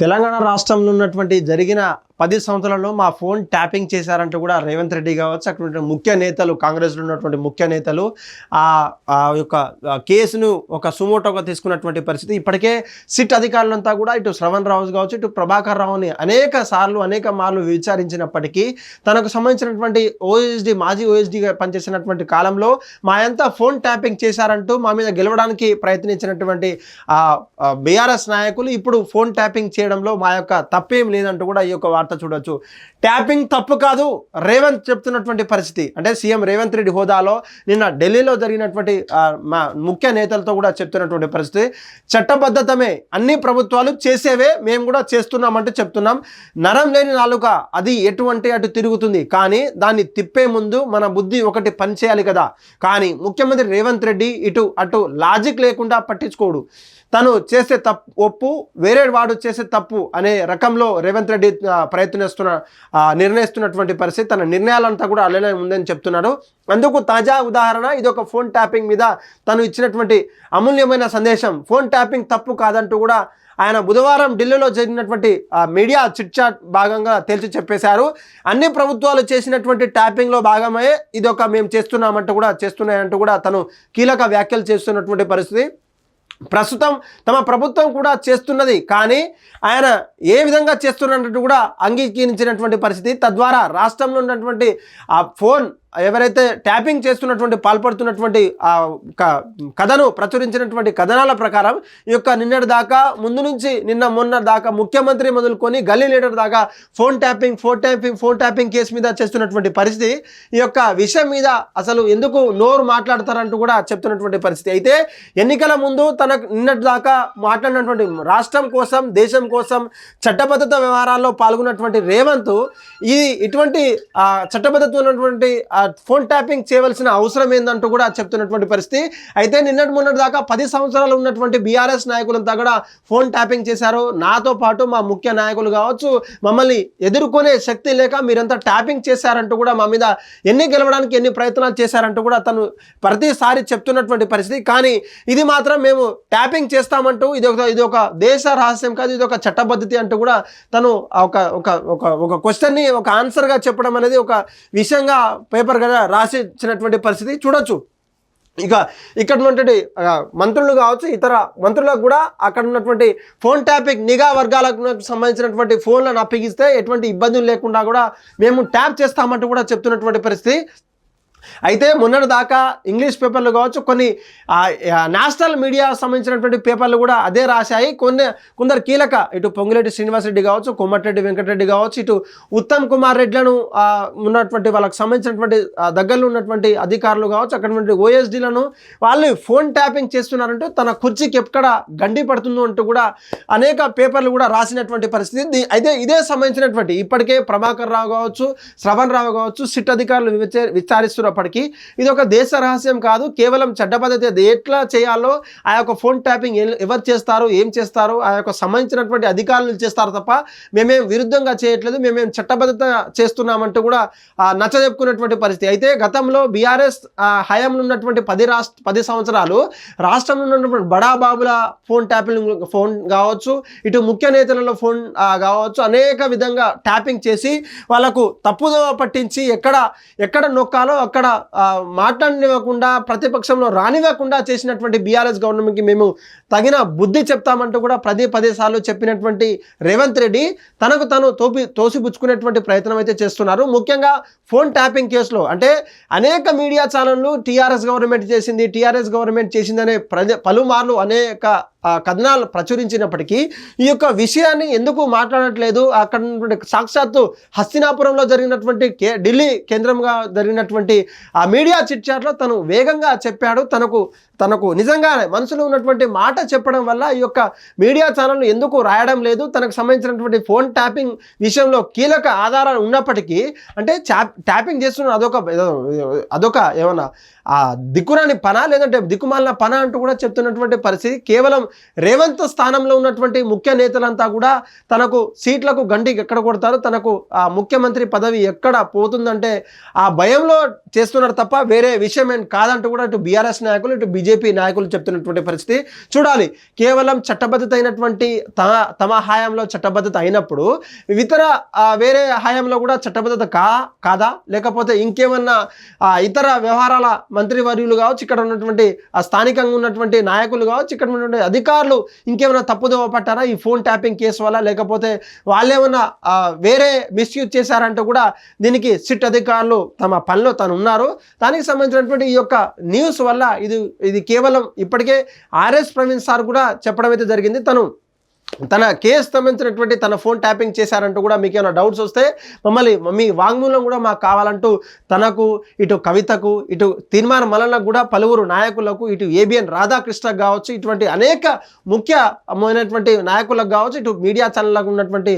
తెలంగాణ రాష్ట్రంలో ఉన్నటువంటి జరిగిన పది సంవత్సరాల్లో మా ఫోన్ ట్యాపింగ్ చేశారంటూ కూడా రేవంత్ రెడ్డి కావచ్చు అక్కడ ముఖ్య నేతలు కాంగ్రెస్లో ఉన్నటువంటి ముఖ్య నేతలు ఆ ఆ యొక్క కేసును ఒక సుమోటోగా తీసుకున్నటువంటి పరిస్థితి. ఇప్పటికే సిట్ అధికారులంతా కూడా ఇటు శ్రవణ్ రావు కావచ్చు ఇటు ప్రభాకర్ రావుని అనేక సార్లు అనేక మార్లు విచారించినప్పటికీ తనకు సంబంధించినటువంటి ఓఎస్డి మాజీ ఓఎస్డిగా పనిచేసినటువంటి కాలంలో మా అంతా ఫోన్ ట్యాపింగ్ చేశారంటూ మా మీద గెలవడానికి ప్రయత్నించినటువంటి బీఆర్ఎస్ నాయకులు ఇప్పుడు ఫోన్ ట్యాపింగ్ చేయడంలో మా యొక్క తప్పేం లేదంటూ కూడా ఈ యొక్క వార్త చూడొచ్చు. ట్యాపింగ్ తప్పు కాదు రేవంత్ చెప్తున్నటువంటి పరిస్థితి. అంటే సీఎం రేవంత్ రెడ్డి హోదాలో నిన్న ఢిల్లీలో జరిగినటువంటి మా ముఖ్య నేతలతో కూడా చెప్తున్నటువంటి పరిస్థితి. చట్టబద్ధతమే. అన్ని ప్రభుత్వాలు చేసేవే మేము కూడా చేస్తున్నామంటూ చెప్తున్నాం. నరం లేని నాలుక అది ఎటువంటి అటు తిరుగుతుంది. కానీ దాన్ని తిప్పే ముందు మన బుద్ధి ఒకటి పనిచేయాలి కదా. కానీ ముఖ్యమంత్రి రేవంత్ రెడ్డి ఇటు అటు లాజిక్ లేకుండా పట్టించుకోడు. తను చేసే తప్పు ఒప్పు వేరే వాడు చేసే తప్పు అనే రకంలో రేవంత్ రెడ్డి ప్రయత్నిస్తున్న నిర్ణయిస్తున్నటువంటి పరిస్థితి తన నిర్ణయాలంతా కూడా అలానే ఉందని చెప్తున్నాడు. అందుకు తాజా ఉదాహరణ ఇది ఒక ఫోన్ ట్యాపింగ్ మీద తను ఇచ్చినటువంటి అమూల్యమైన సందేశం. ఫోన్ ట్యాపింగ్ తప్పు కాదంటూ కూడా ఆయన బుధవారం ఢిల్లీలో జరిగినటువంటి మీడియా చిట్ చాట్ భాగంగా తేల్చి చెప్పేశారు. అన్ని ప్రభుత్వాలు చేసినటువంటి ట్యాపింగ్లో భాగమే ఇది ఒక మేము చేస్తున్నామంటూ కూడా చేస్తున్నాయంటూ కూడా తను కీలక వ్యాఖ్యలు చేస్తున్నటువంటి పరిస్థితి. ప్రస్తుతం తమ ప్రభుత్వం కూడా చేస్తున్నది కానీ ఆయన ఏ విధంగా చేస్తున్నట్టు కూడా అంగీకరించినటువంటి పరిస్థితి. తద్వారా రాష్ట్రంలో ఉన్నటువంటి ఆ ఫోన్ ఎవరైతే ట్యాపింగ్ చేస్తున్నటువంటి పాల్పడుతున్నటువంటి ఆ క- కథను ప్రచురించినటువంటి కథనాల ప్రకారం ఈ యొక్క నిన్నటి దాకా ముందు నుంచి నిన్న మొన్న దాకా ముఖ్యమంత్రి మొదలుకొని గల్లీ లీడర్ దాకా phone tapping phone tapping phone tapping case మీద చేస్తున్నటువంటి పరిస్థితి ఈ యొక్క విషయం మీద అసలు ఎందుకు నోరు మాట్లాడతారంటూ కూడా చెప్తున్నటువంటి పరిస్థితి. అయితే ఎన్నికల ముందు తనకు నిన్నటి దాకా మాట్లాడినటువంటి రాష్ట్రం కోసం దేశం కోసం చట్టబద్ధత వ్యవహారాల్లో పాల్గొన్నటువంటి రేవంత్ ఇది ఇటువంటి చట్టబద్ధత ఉన్నటువంటి ఆ, ఫోన్ ట్యాపింగ్ చేయవలసిన అవసరం ఏందంటూ కూడా చెప్తున్నటువంటి పరిస్థితి. అయితే నిన్నటి మొన్నటి దాకా పది సంవత్సరాలు ఉన్నటువంటి బీఆర్ఎస్ నాయకులంతా కూడా ఫోన్ ట్యాపింగ్ చేశారు. నాతో పాటు మా ముఖ్య నాయకులు కావచ్చు మమ్మల్ని ఎదుర్కొనే శక్తి లేక మీరంతా ట్యాపింగ్ చేశారంటూ కూడా మా మీద ఎన్ని గెలవడానికి ఎన్ని ప్రయత్నాలు చేశారంటూ కూడా తను ప్రతిసారి చెప్తున్నటువంటి పరిస్థితి. కానీ ఇది మాత్రం మేము ట్యాపింగ్ చేస్తామంటూ ఇది ఒక ఇది ఒక దేశ రహస్యం కాదు ఇది ఒక చట్టబద్ధతి అంటూ కూడా తను ఒక ఒక ఒక ఒక క్వశ్చన్ని ఒక ఆన్సర్గా చెప్పడం అనేది ఒక విషయంగా పేపర్ కదా రాసి ఇచ్చినటువంటి పరిస్థితి చూడొచ్చు. ఇక ఇక్కడ ఉన్నటువంటి మంత్రులు కావచ్చు ఇతర మంత్రులకు కూడా అక్కడ ఉన్నటువంటి ఫోన్ ట్యాపింగ్ నిఘా వర్గాలకు సంబంధించినటువంటి ఫోన్లను అప్పగిస్తే ఎటువంటి ఇబ్బందులు లేకుండా కూడా మేము ట్యాప్ చేస్తామంటూ కూడా చెప్తున్నటువంటి పరిస్థితి. అయితే మొన్నటి దాకా ఇంగ్లీష్ పేపర్లు కావచ్చు కొన్ని నేషనల్ మీడియా సంబంధించినటువంటి పేపర్లు కూడా అదే రాశాయి. కొన్ని కొందరు కీలక ఇటు పొంగిరెడ్డి శ్రీనివాసరెడ్డి కావచ్చు కొమ్మటిరెడ్డి వెంకటరెడ్డి కావచ్చు ఇటు ఉత్తమ్ కుమార్ రెడ్డిలను ఉన్నటువంటి వాళ్ళకి సంబంధించినటువంటి దగ్గరలో ఉన్నటువంటి అధికారులు కావచ్చు అక్కడ ఓఎస్డీలను వాళ్ళు ఫోన్ ట్యాపింగ్ చేస్తున్నారంటూ తన కుర్చీకి ఎక్కడ గండి పడుతుందో అంటూ కూడా అనేక పేపర్లు కూడా రాసినటువంటి పరిస్థితి. అయితే ఇదే సంబంధించినటువంటి ఇప్పటికే ప్రభాకర్ రావు కావచ్చు శ్రవణ్ రావు కావచ్చు సిట్ అధికారులు విచారిస్తున్న ఉన్నప్పటికీ ఇది ఒక దేశ రహస్యం కాదు. కేవలం చెడ్డ పద్ధతి ఎట్లా చేయాలో ఆ యొక్క ఫోన్ ట్యాపింగ్ ఎవరు చేస్తారు ఏం చేస్తారు ఆ యొక్క సంబంధించినటువంటి అధికారులు చేస్తారు తప్ప మేమేం విరుద్ధంగా చేయట్లేదు. మేమేం చట్టబద్ధత చేస్తున్నామంటూ కూడా ఆ, నచ్చజెప్పుకున్నటువంటి పరిస్థితి. అయితే గతంలో బీఆర్ఎస్ హయాంలో ఉన్నటువంటి పది రాష్ట్ర పది సంవత్సరాలు రాష్ట్రంలో ఉన్నటువంటి బడా బాబుల ఫోన్ ట్యాపింగ్ ఫోన్ కావచ్చు ఇటు ముఖ్య నేతలలో ఫోన్ కావచ్చు అనేక విధంగా ట్యాపింగ్ చేసి వాళ్ళకు తప్పుదోవ పట్టించి ఎక్కడ ఎక్కడ నొక్కాలో అక్కడ అక్కడ మాట్లాడనివ్వకుండా ప్రతిపక్షంలో రానివ్వకుండా చేసినటువంటి బీఆర్ఎస్ గవర్నమెంట్కి మేము తగిన బుద్ధి చెప్తామంటూ కూడా పదే పదే సార్లు చెప్పినటువంటి రేవంత్ రెడ్డి తనకు తను తోపి తోసిపుచ్చుకునేటువంటి ప్రయత్నం అయితే చేస్తున్నారు. ముఖ్యంగా ఫోన్ ట్యాపింగ్ కేసులో అంటే అనేక మీడియా ఛానళ్ళు టీఆర్ఎస్ గవర్నమెంట్ చేసింది టీఆర్ఎస్ గవర్నమెంట్ చేసిందనే ప్రజ పలుమార్లు అనేక కథనాలు ప్రచురించినప్పటికీ ఈ యొక్క విషయాన్ని ఎందుకు మాట్లాడట్లేదు? అక్కడ సాక్షాత్తు హస్తినాపురంలో జరిగినటువంటి కే ఢిల్లీ కేంద్రంగా జరిగినటువంటి ఆ మీడియా చిట్చాట్లో తను వేగంగా చెప్పాడు. తనకు తనకు నిజంగా మనసులో ఉన్నటువంటి మాట చెప్పడం వల్ల ఈ యొక్క మీడియా ఛానల్ ఎందుకు రాయడం లేదు? తనకు సంబంధించినటువంటి ఫోన్ ట్యాపింగ్ విషయంలో కీలక ఆధారాలు ఉన్నప్పటికీ అంటే ట్యాపింగ్ చేస్తున్న అదొక అదొక ఏమన్నా ఆ దిక్కురాని పన? లేదంటే దిక్కుమాలిన పన అంటూ కూడా చెప్తున్నటువంటి పరిస్థితి. కేవలం రేవంత్ స్థానంలో ఉన్నటువంటి ముఖ్య నేతలంతా కూడా తనకు సీట్లకు గంటి ఎక్కడ కొడతారు? తనకు ఆ ముఖ్యమంత్రి పదవి ఎక్కడ పోతుందంటే ఆ భయంలో చేస్తున్నారు తప్ప వేరే విషయం ఏం కాదంటూ కూడా ఇటు బీఆర్ఎస్ నాయకులు ఇటు బీజేపీ నాయకులు చెప్తున్నటువంటి పరిస్థితి. చూడాలి. కేవలం చట్టబద్ధత అయినటువంటి తమ తమ హయాంలో చట్టబద్ధత అయినప్పుడు ఇతర వేరే హయాంలో కూడా చట్టబద్ధత కా కాదా? లేకపోతే ఇంకేమన్నా ఇతర వ్యవహారాల మంత్రివర్యులు కావచ్చు ఇక్కడ ఉన్నటువంటి ఆ స్థానికంగా ఉన్నటువంటి నాయకులు కావచ్చు ఇక్కడ ఉన్నటువంటి అధికారులు ఇంకేమైనా తప్పుదోవ పట్టారా? ఈ ఫోన్ ట్యాపింగ్ కేసు వల్ల లేకపోతే వాళ్ళేమన్నా వేరే మిస్యూజ్ చేశారంటూ కూడా దీనికి సిట్ అధికారులు తమ పనిలో తను ఉన్నారు దానికి సంబంధించినటువంటి ఈ యొక్క న్యూస్ వల్ల ఇది ఇది కేవలం ఇప్పటికే ఆర్ఎస్ ప్రవీణ్ సార్ కూడా చెప్పడం అయితే జరిగింది. తను తన కేసు సంబంధించినటువంటి తన ఫోన్ ట్యాపింగ్ చేశారంటూ కూడా మీకు ఏమైనా డౌట్స్ వస్తే మమ్మల్ని మీ వాంగ్మూలం కూడా మాకు కావాలంటూ తనకు ఇటు కవితకు ఇటు తీర్మాన మలలకు కూడా పలువురు నాయకులకు ఇటు ఏబిఎన్ రాధాకృష్ణకు కావచ్చు ఇటువంటి అనేక ముఖ్యమైనటువంటి నాయకులకు కావచ్చు ఇటు మీడియా ఛానళ్ళకు ఉన్నటువంటి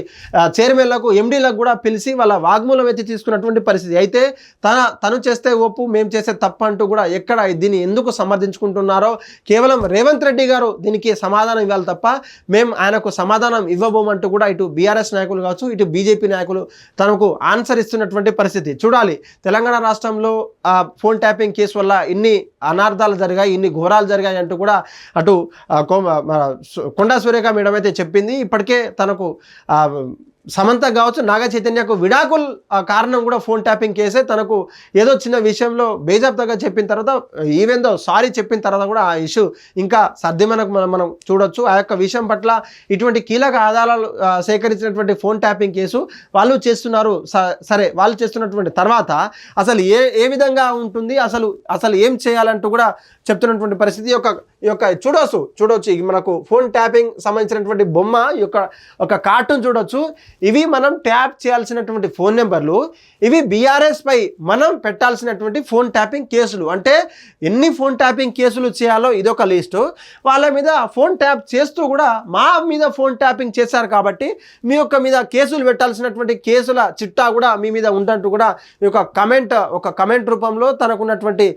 చైర్మన్లకు ఎండీలకు కూడా పిలిచి వాళ్ళ వాగ్మూలం ఎత్తి తీసుకున్నటువంటి పరిస్థితి. అయితే తన తను చేస్తే ఒప్పు మేము చేస్తే తప్ప అంటూ కూడా ఎక్కడ దీన్ని ఎందుకు సమర్థించుకుంటున్నారో కేవలం రేవంత్ రెడ్డి గారు దీనికి సమాధానం ఇవ్వాలి తప్ప మేము ఆయన ఆయనకు సమాధానం ఇవ్వబోమంటూ కూడా ఇటు బీఆర్ఎస్ నాయకులు కావచ్చు ఇటు బీజేపీ నాయకులు తనకు ఆన్సర్ ఇస్తున్నటువంటి పరిస్థితి. చూడాలి తెలంగాణ రాష్ట్రంలో ఆ, ఫోన్ ట్యాపింగ్ కేసు వల్ల ఇన్ని అనార్థాలు జరిగాయి ఇన్ని ఘోరాలు జరిగాయి అంటూ కూడా అటు కో- కొండా సురేఖ మేడం అయితే చెప్పింది. ఇప్పటికే తనకు సమంత కావచ్చు నాగ చైతన్యకు విడాకుల్ కారణం కూడా ఫోన్ ట్యాపింగ్ కేసే. తనకు ఏదో చిన్న విషయంలో బేజాబ్తాగా చెప్పిన తర్వాత ఈవెందో దో సారీ చెప్పిన తర్వాత కూడా ఆ ఇష్యూ ఇంకా సర్దిమనకు మనం మనం చూడొచ్చు. ఆ యొక్క విషయం పట్ల ఇటువంటి కీలక ఆధారాలు సేకరించినటువంటి ఫోన్ ట్యాపింగ్ కేసు వాళ్ళు చేస్తున్నారు. స- సరే వాళ్ళు చేస్తున్నటువంటి తర్వాత అసలు ఏ ఏ విధంగా ఉంటుంది అసలు అసలు ఏం చేయాలంటూ కూడా చెప్తున్నటువంటి పరిస్థితి. యొక్క యొక్క చూడొచ్చు చూడొచ్చు. మనకు ఫోన్ ట్యాపింగ్ సంబంధించినటువంటి బొమ్మ యొక్క ఒక కార్టూన్ చూడొచ్చు. ఇవి మనం ట్యాప్ చేయాల్సినటువంటి ఫోన్ నెంబర్లు ఇవి బీఆర్ఎస్ పై మనం పెట్టాల్సినటువంటి ఫోన్ ట్యాపింగ్ కేసులు. అంటే ఎన్ని ఫోన్ ట్యాపింగ్ కేసులు చేయాలో ఇదొక లిస్టు. వాళ్ళ మీద ఫోన్ ట్యాప్ చేస్తూ కూడా మా మీద ఫోన్ ట్యాపింగ్ చేశారు కాబట్టి మీ యొక్క మీద కేసులు పెట్టాల్సినటువంటి కేసుల చిట్టా కూడా మీ మీద ఉందంటూ కూడా ఈ యొక్క కమెంట్ ఒక కమెంట్ రూపంలో తనకున్నటువంటి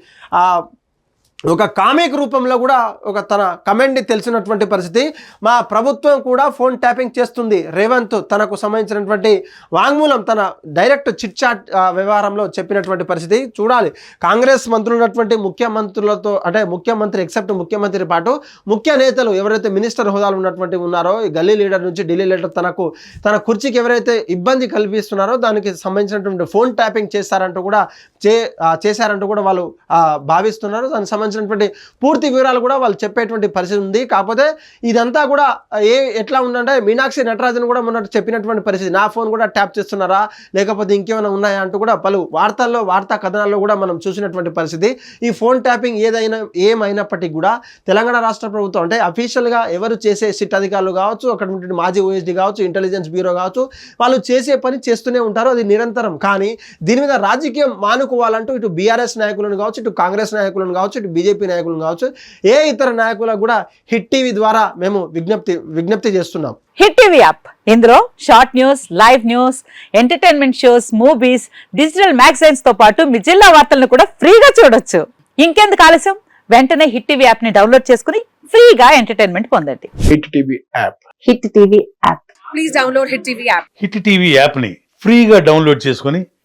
ఒక కామిక్ రూపంలో కూడా ఒక తన కమెంట్ని తెలిసినటువంటి పరిస్థితి. మా ప్రభుత్వం కూడా ఫోన్ ట్యాపింగ్ చేస్తుంది. రేవంత్ తనకు సంబంధించినటువంటి వాంగ్మూలం తన డైరెక్ట్ చిట్ చాట్ వ్యవహారంలో చెప్పినటువంటి పరిస్థితి. చూడాలి. కాంగ్రెస్ మంత్రులు ఉన్నటువంటి ముఖ్యమంత్రులతో అంటే ముఖ్యమంత్రి ఎక్సెప్ట్ ముఖ్యమంత్రి పాటు ముఖ్య నేతలు ఎవరైతే మినిస్టర్ హోదాలు ఉన్నటువంటి ఉన్నారో ఈ గల్లీ లీడర్ నుంచి ఢిల్లీ లీడర్ తనకు తన కుర్చీకి ఎవరైతే ఇబ్బంది కల్పిస్తున్నారో దానికి సంబంధించినటువంటి ఫోన్ ట్యాపింగ్ చేస్తారంటూ కూడా చే చేశారంటూ కూడా వాళ్ళు భావిస్తున్నారు. దానికి సంబంధించినటువంటి పూర్తి వివరాలు కూడా వాళ్ళు చెప్పేటువంటి పరిస్థితి ఉంది. కాకపోతే ఇదంతా కూడా ఏ ఎట్లా ఉందంటే మీనాక్షి నటరాజన్ కూడా మొన్న చెప్పినటువంటి పరిస్థితి. నా ఫోన్ కూడా ట్యాప్ చేస్తున్నారా? లేకపోతే ఇంకేమైనా ఉన్నాయా అంటూ కూడా పలు వార్తల్లో వార్తా కథనాల్లో కూడా మనం చూసినటువంటి పరిస్థితి. ఈ ఫోన్ ట్యాపింగ్ ఏదైనా ఏమైనప్పటికీ కూడా తెలంగాణ రాష్ట్ర ప్రభుత్వం అంటే అఫీషియల్గా ఎవరు చేసే సిట్ అధికారులు కావచ్చు అక్కడ ఉన్నటువంటి మాజీ ఓఎస్డీ కావచ్చు ఇంటెలిజెన్స్ బ్యూరో కావచ్చు వాళ్ళు చేసే పని చేస్తూనే ఉంటారు. అది నిరంతరం. కానీ దీని మీద రాజకీయం మానుకోవాలంటూ ఇటు బీఆర్ఎస్ నాయకులను కావచ్చు ఇటు కాంగ్రెస్ నాయకులను కావచ్చు ఇటు బీజేపీ నాయకులను కావచ్చు ఏ ఇతర నాయకులకు కూడా హిట్ టీవీ ద్వారా మేము విజ్ఞప్తి విజ్ఞప్తి చేస్తున్నాం. Hit TV app. ఇందులో short news live news entertainment shows movies digital మ్యాగజైన్స్తో పాటు మీ జిల్లా వార్తలను కూడా ఫ్రీగా చూడొచ్చు. ఇంకెందుకు ఆలస్యం? వెంటనే హిట్ టీవీ యాప్ని డౌన్లోడ్ చేసుకుని ఫ్రీగా ఎంటర్టైన్మెంట్ పొందండి. Hit TV app. Hit TV app. Please download Hit TV app. Hit TV యాప్ని ఫ్రీగా డౌన్లోడ్ చేసుకొని